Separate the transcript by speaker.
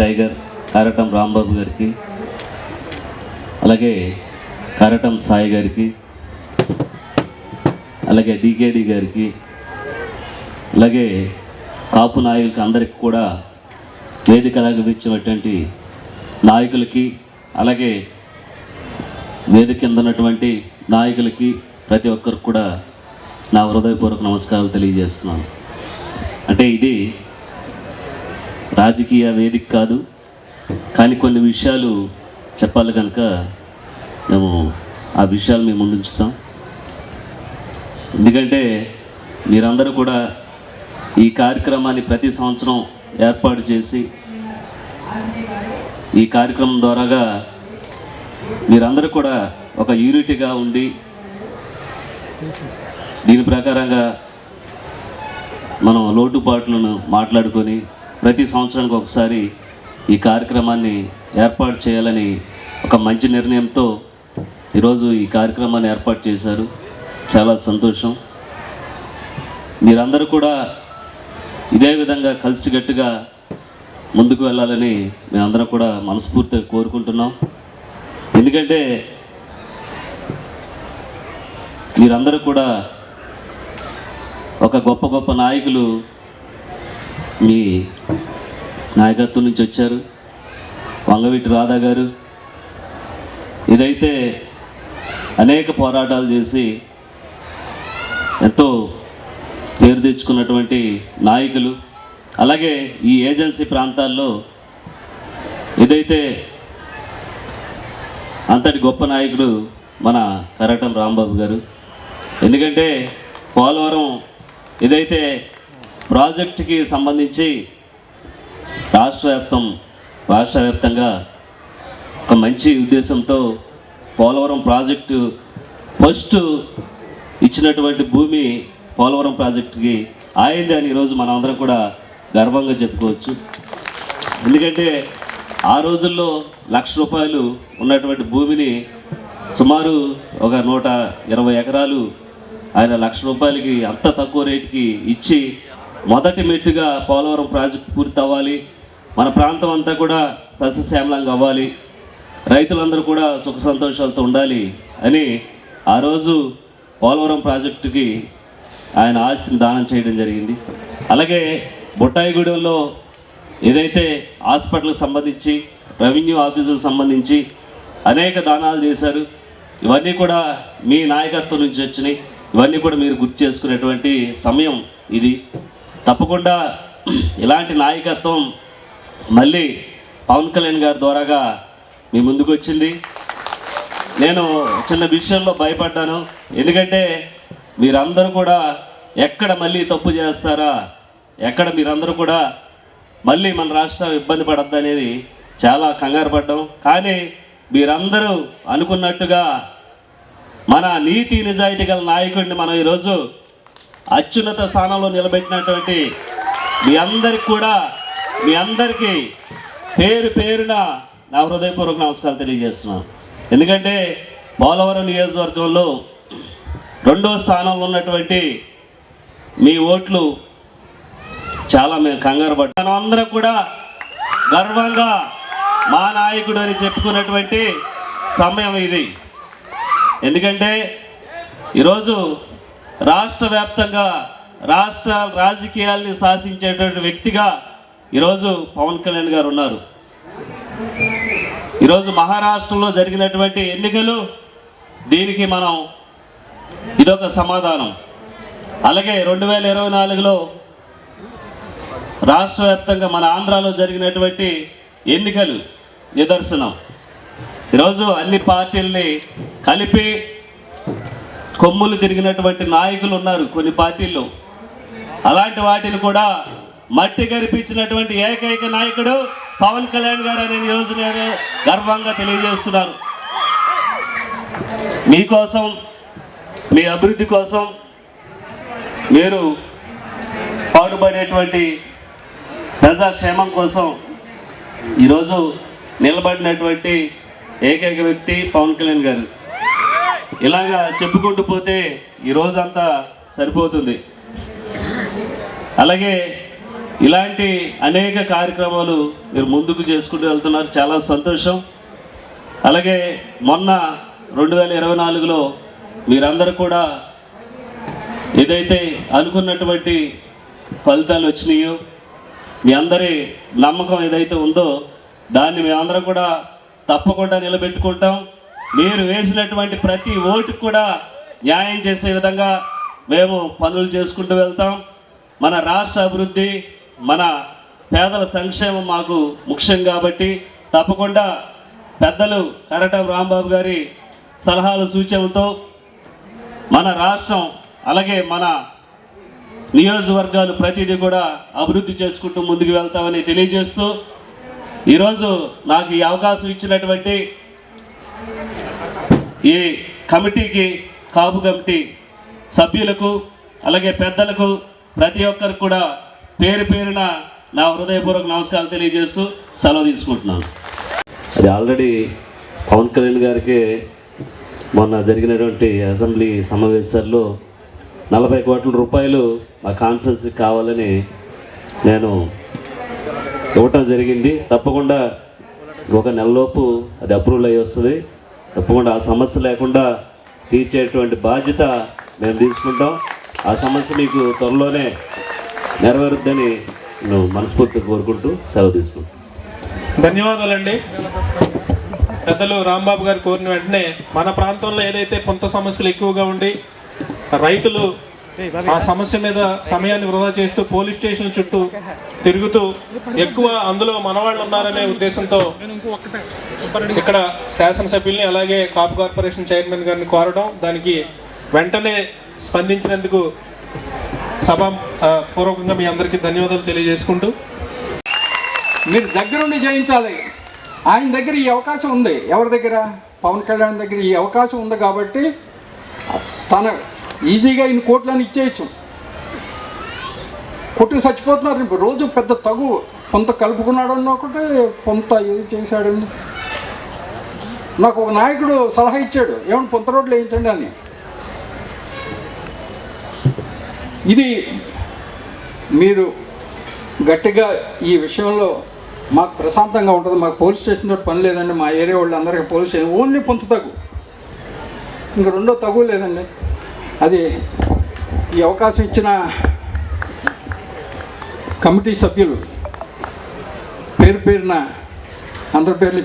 Speaker 1: Tiger కారటం Rambabu గారికి అలాగే కారటం సాయి గారికి అలాగే డికేడి గారికి అలాగే కాపు నాయకులకి అందరికి కూడా వేదిక ఇచ్చినటువంటి నాయకులకి అలాగే వేదిక కింద ఉన్నటువంటి నాయకులకి ప్రతి ఒక్కరికి కూడా నా హృదయపూర్వక నమస్కారాలు తెలియజేస్తున్నాను. అంటే ఇది రాజకీయ వేదిక కాదు కానీ కొన్ని విషయాలు చెప్పాలి కనుక మేము ఆ విషయాలు మేము ముందుంచుతాం. ఎందుకంటే మీరందరూ కూడా ఈ కార్యక్రమాన్ని ప్రతి సంవత్సరం ఏర్పాటు చేసి ఈ కార్యక్రమం ద్వారాగా మీరందరూ కూడా ఒక యూనిటీగా ఉండి దీని ప్రకారంగా మనం లోటుపాట్లను మాట్లాడుకొని ప్రతి సంవత్సరానికి ఒకసారి ఈ కార్యక్రమాన్ని ఏర్పాటు చేయాలని ఒక మంచి నిర్ణయంతో ఈరోజు ఈ కార్యక్రమాన్ని ఏర్పాటు చేశారు. చాలా సంతోషం. మీరందరూ కూడా ఇదే విధంగా కలిసికట్టుగా ముందుకు వెళ్ళాలని మేమందరం కూడా మనస్ఫూర్తిగా కోరుకుంటున్నాం. ఎందుకంటే మీరందరూ కూడా ఒక గొప్ప గొప్ప నాయకులు మీ నాయకత్వం నుంచి వచ్చారు. వంగవీటి రాధా గారు ఇదైతే అనేక పోరాటాలు చేసి ఎంతో పేరు తెచ్చుకున్నటువంటి నాయకులు. అలాగే ఈ ఏజెన్సీ ప్రాంతాల్లో ఇదైతే అంతటి గొప్ప నాయకుడు మన కరటం రాంబాబు గారు. ఎందుకంటే పోలవరం ఇదైతే ప్రాజెక్టుకి సంబంధించి రాష్ట్ర వ్యాప్తం రాష్ట్ర వ్యాప్తంగా ఒక మంచి ఉద్దేశంతో పోలవరం ప్రాజెక్టు ఫస్ట్ ఇచ్చినటువంటి భూమి పోలవరం ప్రాజెక్టుకి ఆయింది అని ఈరోజు మనందరం అందరం కూడా గర్వంగా చెప్పుకోవచ్చు. ఎందుకంటే ఆ రోజుల్లో లక్ష రూపాయలు ఉన్నటువంటి భూమిని సుమారు ఒక నూట ఇరవై ఎకరాలు ఆయన లక్ష రూపాయలకి అంత తక్కువ రేటుకి ఇచ్చి మొదటి మెట్టుగా పోలవరం ప్రాజెక్టు పూర్తి అవ్వాలి మన ప్రాంతం అంతా కూడా సస్యశ్యామలంగా అవ్వాలి. రైతులందరూ కూడా సుఖ సంతోషాలతో ఉండాలి అని ఆ రోజు పోలవరం ప్రాజెక్టుకి ఆయన ఆస్తిని దానం చేయడం జరిగింది. అలాగే బొట్టాయిగూడెంలో ఏదైతే హాస్పిటల్కి సంబంధించి రెవెన్యూ ఆఫీసులకు సంబంధించి అనేక దానాలు చేశారు. ఇవన్నీ కూడా మీ నాయకత్వం నుంచి వచ్చినాయి. ఇవన్నీ కూడా మీరు గుర్తు చేసుకునేటువంటి సమయం ఇది. తప్పకుండా ఇలాంటి నాయకత్వం మళ్ళీ పవన్ కళ్యాణ్ గారి ద్వారాగా మీ ముందుకు వచ్చింది. నేను చిన్న విషయంలో భయపడ్డాను. ఎందుకంటే మీరందరూ కూడా ఎక్కడ మళ్ళీ తప్పు చేస్తారా ఎక్కడ మీరందరూ కూడా మళ్ళీ మన రాష్ట్రం ఇబ్బంది పడద్దు అనేది చాలా కంగారు పడ్డాం. కానీ మీరందరూ అనుకున్నట్టుగా మన నీతి నిజాయితీ గల నాయకుడిని మనం ఈరోజు అత్యున్నత స్థానంలో నిలబెట్టినటువంటి మీ అందరికి కూడా మీ అందరికీ పేరు పేరున నా హృదయపూర్వక నమస్కారాలు తెలియజేస్తున్నాను. ఎందుకంటే పోలవరం నియోజకవర్గంలో రెండో స్థానంలో ఉన్నటువంటి మీ ఓట్లు చాలా మేము కంగారు పడ్డాం. అందరం కూడా గర్వంగా మా నాయకుడు అని చెప్పుకున్నటువంటి సమయం ఇది. ఎందుకంటే ఈరోజు రాష్ట్ర వ్యాప్తంగా రాష్ట్ర రాజకీయాల్ని శాసించేటువంటి వ్యక్తిగా ఈరోజు పవన్ కళ్యాణ్ గారు ఉన్నారు. ఈరోజు మహారాష్ట్రలో జరిగినటువంటి ఎన్నికలు దీనికి మనం ఇదొక సమాధానం. అలాగే రెండు వేల ఇరవై నాలుగులో రాష్ట్ర వ్యాప్తంగా మన ఆంధ్రాలో జరిగినటువంటి ఎన్నికలు నిదర్శనం. ఈరోజు అన్ని పార్టీల్ని కలిపి కొమ్ములు తిరిగినటువంటి నాయకులు ఉన్నారు కొన్ని పార్టీల్లో. అలాంటి వాటిని కూడా మట్టి గరిపించినటువంటి ఏకైక నాయకుడు పవన్ కళ్యాణ్ గారు అని ఈరోజు నేను గర్వంగా తెలియజేస్తున్నాను మీకోసం మీ అభివృద్ధి కోసం మీరు పాటుపడేటువంటి ప్రజాక్షేమం కోసం ఈరోజు నిలబడినటువంటి ఏకైక వ్యక్తి పవన్ కళ్యాణ్ గారు. ఇలాగా చెప్పుకుంటూ పోతే ఈ రోజంతా సరిపోతుంది. అలాగే ఇలాంటి అనేక కార్యక్రమాలు మీరు ముందుకు చేసుకుంటూ వెళ్తున్నారు. చాలా సంతోషం. అలాగే మొన్న రెండు వేల ఇరవై నాలుగులో మీరందరూ కూడా ఏదైతే అనుకున్నటువంటి ఫలితాలు వచ్చినాయో మీ అందరి నమ్మకం ఏదైతే ఉందో దాన్ని మేమందరం కూడా తప్పకుండా నిలబెట్టుకుంటాం. మీరు వేసినటువంటి ప్రతి ఓటు కూడా న్యాయం చేసే విధంగా మేము పనులు చేసుకుంటూ వెళ్తాం. మన రాష్ట్ర అభివృద్ధి మన పేదల సంక్షేమం మాకు ముఖ్యం కాబట్టి తప్పకుండా పెద్దలు కరటం రాంబాబు గారి సలహాలు సూచనలతో మన రాష్ట్రం అలాగే మన నియోజకవర్గాలు ప్రతిదీ కూడా అభివృద్ధి చేసుకుంటూ ముందుకు వెళ్తామని తెలియజేస్తూ ఈరోజు నాకు ఈ అవకాశం ఇచ్చినటువంటి ఈ కమిటీకి కాపు కమిటీ సభ్యులకు అలాగే పెద్దలకు ప్రతి ఒక్కరికి కూడా పేరు పేరున నా హృదయపూర్వక నమస్కారాలు తెలియజేస్తూ సెలవు తీసుకుంటున్నాను. అది ఆల్రెడీ పవన్ కళ్యాణ్ గారికి మొన్న జరిగినటువంటి అసెంబ్లీ సమావేశాల్లో నలభై కోట్ల రూపాయలు మా కాన్సెన్స్కి కావాలని నేను ఇవ్వటం జరిగింది. తప్పకుండా ఒక నెలలోపు అది అప్రూవల్ అయ్యి వస్తుంది. తప్పకుండా ఆ సమస్య లేకుండా తీర్చేటువంటి బాధ్యత మేము తీసుకుంటాం. ఆ సమస్య మీకు త్వరలోనే నెరవేరుద్దని నేను మనస్ఫూర్తిగా కోరుకుంటూ సెలవు తీసుకుంటాం
Speaker 2: ధన్యవాదాలండి. పెద్దలు రాంబాబు గారు కోరిన వెంటనే మన ప్రాంతంలో ఏదైతే పొంత సమస్యలు ఎక్కువగా ఉండి రైతులు ఆ సమస్య మీద సమయాన్ని వృధా చేస్తూ పోలీస్ స్టేషన్ చుట్టూ తిరుగుతూ ఎక్కువ అందులో మనవాళ్ళు ఉన్నారనే ఉద్దేశంతో ఇక్కడ శాసనసభ్యుల్ని అలాగే కాపు కార్పొరేషన్ చైర్మన్ గారిని కోరడం దానికి వెంటనే స్పందించినందుకు సభ పూర్వకంగా మీ అందరికీ ధన్యవాదాలు తెలియజేసుకుంటూ.
Speaker 3: మీరు దగ్గరుండి జయించాలి. ఆయన దగ్గర ఈ అవకాశం ఉంది. ఎవరి దగ్గర? పవన్ కళ్యాణ్ దగ్గర ఈ అవకాశం ఉంది కాబట్టి తన ఈజీగా ఇన్ని కోట్లని ఇచ్చేయచ్చు. కొట్టుకు చచ్చిపోతున్నారు. ఇప్పుడు రోజు పెద్ద తగు కొంత కలుపుకున్నాడన్న ఒకటి కొంత ఇది చేశాడని. నాకు ఒక నాయకుడు సలహా ఇచ్చాడు. ఏమన్నా పొంత రోడ్లు వేయించండి అని. ఇది మీరు గట్టిగా ఈ విషయంలో మాకు ప్రశాంతంగా ఉంటుంది. మాకు పోలీస్ స్టేషన్ తోటి పని లేదండి. మా ఏరియా వాళ్ళందరికీ పోలీస్ స్టేషన్ ఓన్లీ పొంత తగు. ఇంక రెండో తగు లేదండి. అది ఈ అవకాశం ఇచ్చిన కమిటీ సభ్యులు పేరు పేరున అందరి పేర్లు